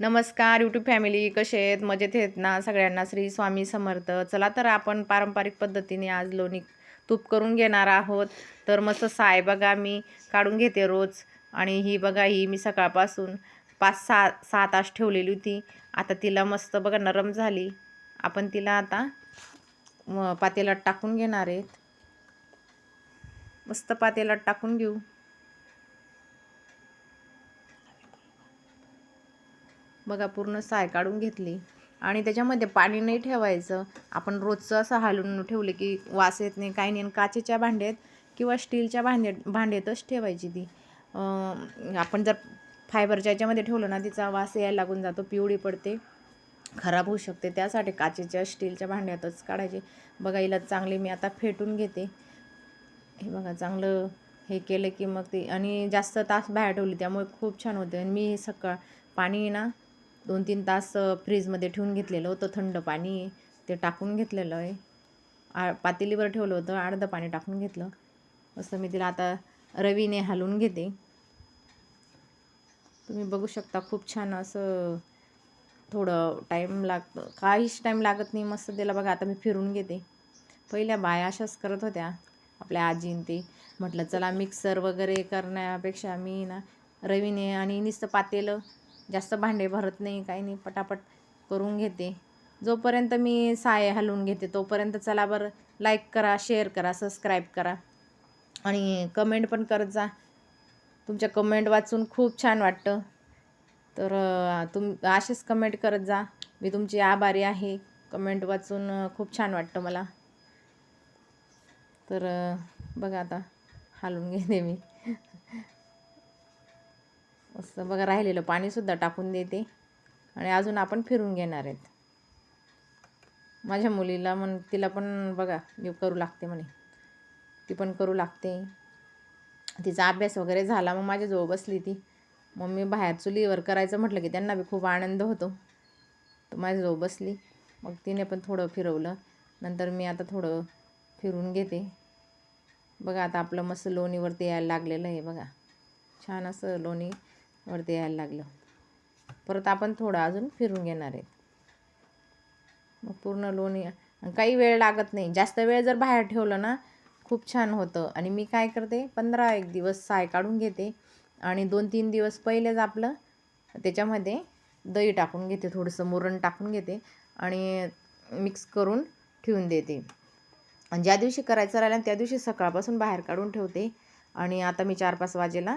नमस्कार YouTube family कसे आहेत? मजेत आहेत ना? सगळ्यांना श्री स्वामी समर्थ. चला तर आपण पारंपरिक पद्धतीने आज लोणी तूप करून घेणार आहोत. तर मस्त साय बघा मी काढून घेते रोज. आणि ही बघा ही मी सकाळपासून पाच सहा सहा तास ठेवलेली होती. आता तिला मस्त बघा नरम झाली. आपण तिला आता पातेलात टाकून घेणार आहेत. मस्त पातेलात टाकून घेऊ. बघा पूर्ण साय काढून घेतली. आणि त्याच्यामध्ये पाणी नाही ठेवायचं. आपण रोजचं असं हालून ठेवले की वास येत नाही काही नाही. आणि काचेच्या भांड्यात किंवा स्टीलच्या भांड्यात भांड्यातच ठेवायची ती. आपण जर फायबरच्या याच्यामध्ये ठेवलं ना तिचा वास यायला लागून जातो पिवळी पडते खराब होऊ शकते. त्यासाठी काचेच्या स्टीलच्या भांड्यातच काढायचे. बघा हिला चांगली मी आता फेटून घेते. हे बघा चांगलं हे केलं की मग ते आणि जास्त तास बाहेर ठेवली त्यामुळे खूप छान होते. आणि मी सकाळ पाणी ना दोन तीन तास फ्रीजमध्ये ठेवून घेतलेलं होतं थंड पाणी. ते टाकून घेतलेलं आहे. आ पातेलीवर ठेवलं होतं अर्धं पाणी टाकून घेतलं. असं मी तिला आता रवीने हलवून घेते. तुम्ही बघू शकता खूप छान असं थोडं टाईम लागतं काहीच टाईम लागत नाही. मस्त त्याला बघा आता मी फिरून घेते. पहिल्या बाया अशाच करत होत्या आपल्या आजीन ते. म्हटलं चला मिक्सर वगैरे करण्यापेक्षा मी ना रवीने आणि नुसतं पातेलं जास्त भांडे भरत नाही काही नाही पटापट करून घेते. जोपर्यंत मी साय हलवून घेते तोपर्यंत चला बरं लाईक करा शेअर करा सबस्क्राईब करा. आणि कमेंट पण करत जा. तुमच्या कमेंट वाचून खूप छान वाटतं. तर तुम असेच कमेंट करत जा. मी तुमची आभारी आहे. कमेंट वाचून खूप छान वाटतं मला. तर बघा आता हालून घेते मी. असं बघा राहिलेलं पाणीसुद्धा टाकून देते. आणि अजून आपण फिरून घेणार आहेत. माझ्या मुलीला म्हण तिला पण बघा मी करू लागते म्हणे. ती पण करू लागते. तिचा अभ्यास वगैरे झाला मग माझ्याजवळ बसली ती. मग मी बाहेर चुलीवर करायचं म्हटलं की त्यांना बी खूप आनंद होतो. तर माझ्याजवळ बसली. मग तिने पण थोडं फिरवलं. नंतर मी आता थोडं फिरून घेते. बघा आता आपलं मस्त लोणीवरती यायला लागलेलं आहे बघा. छान असं लोणी वरती यायला लागलं. परत आपण थोडं अजून फिरून घेणार आहे मग पूर्ण लोणी काही वेळ लागत नाही. जास्त वेळ जर बाहेर ठेवलं ना खूप छान होतं. आणि मी काय करते पंधरा एक दिवस साय काढून घेते. आणि दोन तीन दिवस पहिलेच आपलं त्याच्यामध्ये दही टाकून घेते थोडंसं मुरण टाकून घेते. आणि मिक्स करून ठेवून देते. आणि ज्या दिवशी करायचं राहिलं त्या दिवशी सकाळपासून बाहेर काढून ठेवते. आणि आता मी चार पाच वाजेला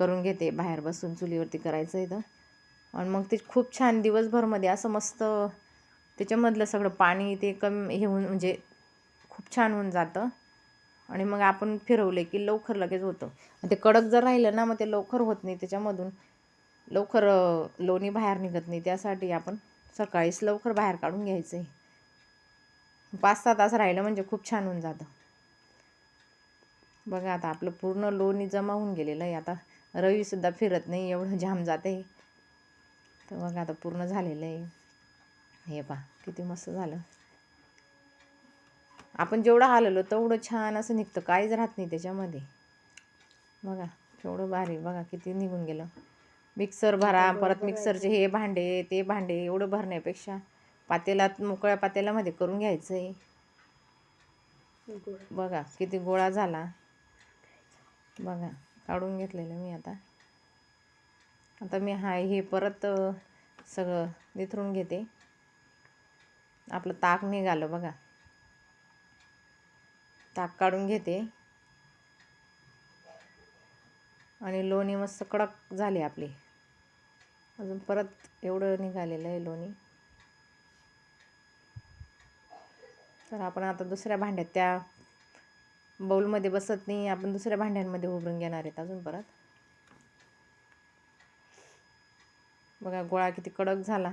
करून घेते बाहेर बसून चुलीवरती करायचं आहे तर आणि मग ते खूप छान दिवसभरमध्ये असं मस्त त्याच्यामधलं सगळं पाणी ते कमी हे होऊन म्हणजे खूप छान होऊन जातं. आणि मग आपण फिरवले की लवकर लगेच होतं. आणि ते कडक जर राहिलं ना मग ते लवकर होत नाही त्याच्यामधून. लवकर लोणी बाहेर निघत नाही. त्यासाठी आपण सकाळीच लवकर बाहेर काढून घ्यायचं आहे पाच सहा तास राहिलं म्हणजे खूप छान होऊन जातं. बघा आता आपलं पूर्ण लोणी जमा होऊन गेलेलं आहे आता. रवीसुद्धा फिरत नाही एवढं जाम जाते. तर बघा आता पूर्ण झालेलं आहे. हे पा किती मस्त झालं. आपण जेवढं हालवलं तेवढं छान असं निघतं. काहीच राहत नाही त्याच्यामध्ये. बघा केवढं भारी. बघा किती निघून गेलं. मिक्सर भरा परत मिक्सरचे हे भांडे ते भांडे एवढं भरण्यापेक्षा पातेलात मोकळ्या पातेल्यामध्ये करून घ्यायचं आहे बघा किती गोळा झाला. बघा. काढून घेतलेलं मी आता. आता मी हा हे परत सगळं निथरून घेते. आपलं ताक निघालं बघा. ताक काढून घेते. आणि लोणी मस्त कडक झाली आपली. अजून परत एवढं निघालेलं आहे लोणी. तर आपण आता दुसऱ्या भांड्यात त्या बाऊलमध्ये बसत नाही आपण दुसऱ्या भांड्यांमध्ये उभरून घेणार आहेत अजून परत. बघा गोळा किती कडक झाला.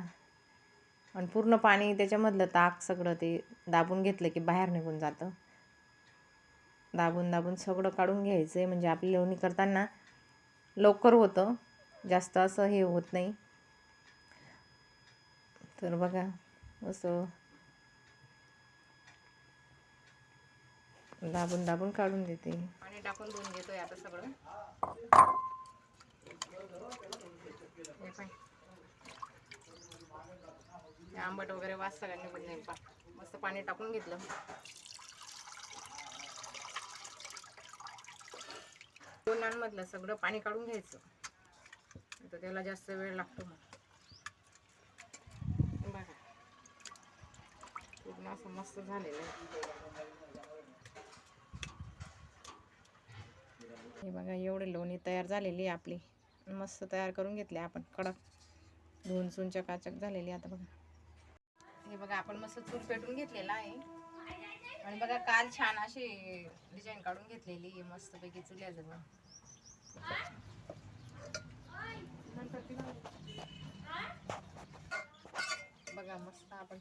आणि पूर्ण पाणी त्याच्यामधलं ताक सगळं ते दाबून घेतलं की बाहेर निघून जातं. दाबून दाबून सगळं काढून घ्यायचं आहे म्हणजे आपली लोणी करताना लवकर होतं. जास्त असं हे होत नाही. तर बघा असं दाबून दाबून काढून देते. पाणी टाकून धुवून घेतोय आता सगळं. हे ते आंबट वगैरे वास सगळ्यांनी निघून नाही पा मस्त पाणी टाकून घेतलं. दोनांमधलं सगळं पाणी काढून घ्यायचं. तर त्याला जास्त वेळ लागतो मग. बघा. पूर्ण असं मस्त झालेलं आहे. हे बघा एवढे लोणी तयार झालेली आहे आपली. मस्त तयार करून घेतली आपण कडक. धुवून चुन चकाचक झालेली आहे आता बघा. हे बघा आपण मस्त चूल पेटून घेतलेला आहे. आणि बघा काल छान अशी डिझाईन काढून घेतलेली आहे मस्तपैकी चुल्याजवळ बघा मस्त आपण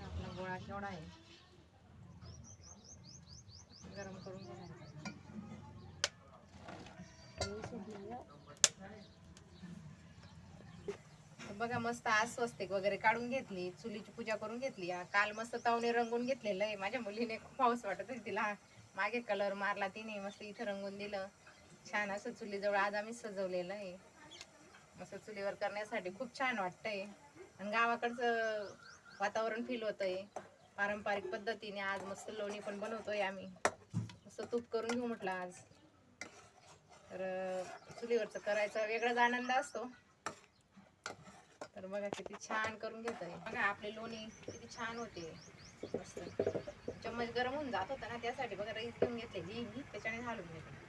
आपला गोळा केवढा आहे गरम करून बघा मस्त आज स्वस्तिक वगैरे काढून घेतली चुलीची पूजा करून घेतली. काल मस्त तावने रंगून घेतलेलं आहे. माझ्या मुलीने खूप पाऊस वाटत होती तिला. मागे कलर मारला तिने मस्त इथं रंगून दिलं. छान असं चुलीजवळ आज आम्ही सजवलेलं आहे. मस्त चुलीवर करण्यासाठी खूप छान वाटतंय. आणि गावाकडचं वातावरण फील होतंय. पारंपरिक पद्धतीने आज मस्त लोणी पण बनवतोय आम्ही. मस्त तूप करून घेऊ म्हटलं आज. तर चुलीवरचं करायचा वेगळाच आनंद असतो. तर बघा किती छान करून घेत आहे बघा आपले लोणी किती छान होते. मस्त. चम्मच गरम होऊन जात होता ना त्यासाठी बघा रईस घेऊन घेतलेली मी त्याच्याने घालून घेतली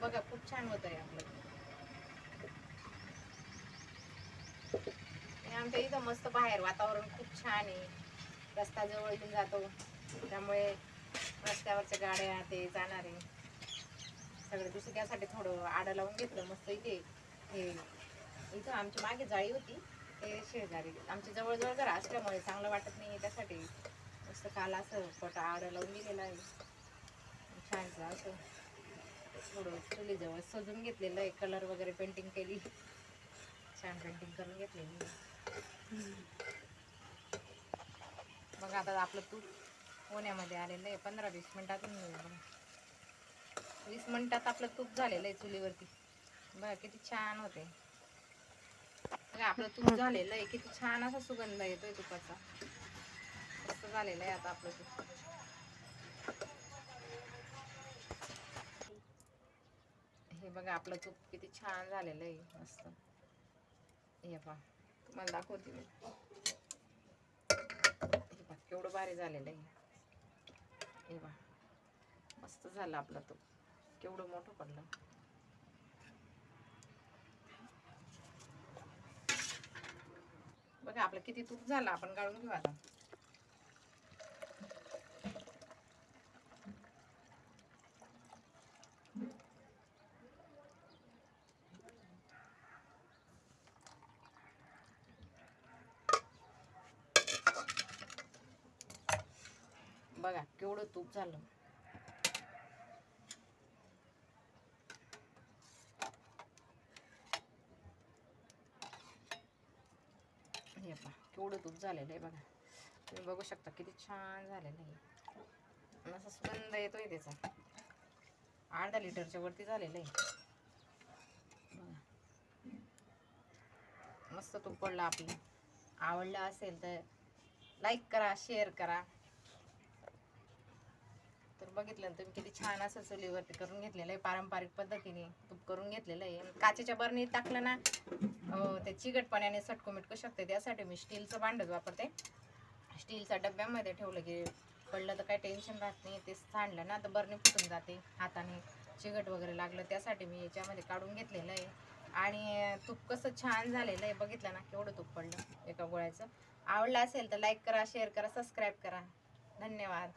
बघा खूप छान होत आहे आपलं. आमच्या इथं मस्त बाहेर वातावरण खूप छान आहे. रस्ता जवळ येऊन जातो. त्यामुळे रस्त्यावरच्या गाड्या ते जाणारे. सगळं दिसतं त्यासाठी थोडं आडं लावून घेतलं मस्त इथे हे इथं आमची मागे जाळी होती ते शेजारी. आमच्या जवळजवळ घर असल्यामुळे चांगलं वाटत नाही त्यासाठी. मस्त काल असं पट आडं लावून दिलेलं आहे. छानसं असं. थोडं चुलीजवळ सजून घेतलेलं आहे कलर वगैरे पेंटिंग केली. छान पेंटिंग करून घेतलेली. बघ आता आपलं तूप. होण्यामध्ये आलेलं आहे. पंधरा वीस मिनटातून वीस मिनटात आपलं तूप झालेलं आहे चुलीवरती. बघा किती छान होते बघा आपलं तूप झालेलं आहे. किती छान असा सुगंध येतोय तुपाचा. मस्त झालेलं आहे आता आपलं तूप. हे बघा आपलं तूप किती छान झालेलं आहे. मस्त. हे पहा तुम्हाला दाखवते मी. हे केवढं भारी झालेलं आहे. हे वा मस्त झाला आपला तो. केवढं मोठं पडलं. बघा आपलं किती तूप झालं आपण गाळून घेऊ आता. बघा केवढं तूप झालं. हे पहा केवढं तूप झालेलं आहे बघा. तुम्ही बघू शकता किती छान झालेलं आहे. असा सुगंध येतोय त्याचा. अर्धा लिटरच्या वरती झालेलं आहे. बघा. मस्त तूप पडलं आपलं. आवडलं असेल तर लाईक करा शेअर करा. तर बघितलं ना तुम्ही किती छान असं चुलीवरती करून घेतलेलं आहे पारंपरिक पद्धतीने तूप करून घेतलेलं आहे. काचेच्या बरणीत टाकलं ना ते चिकटपणाने सटकू मिटकू शकते त्यासाठी मी स्टीलचं भांडच वापरते. स्टीलच्या डब्यामध्ये ठेवलं की पडलं तर काही टेन्शन राहत नाही ते सांडलं ना तर बरणी फुटून जाते हाताने चिकट वगैरे लागलं त्यासाठी मी याच्यामध्ये काढून घेतलेलं आहे. आणि तूप कसं छान झालेलं आहे बघितलं ना केवढं तूप पडलं एका गोळ्याचं. आवडलं असेल तर लाईक करा शेअर करा सबस्क्राईब करा. धन्यवाद.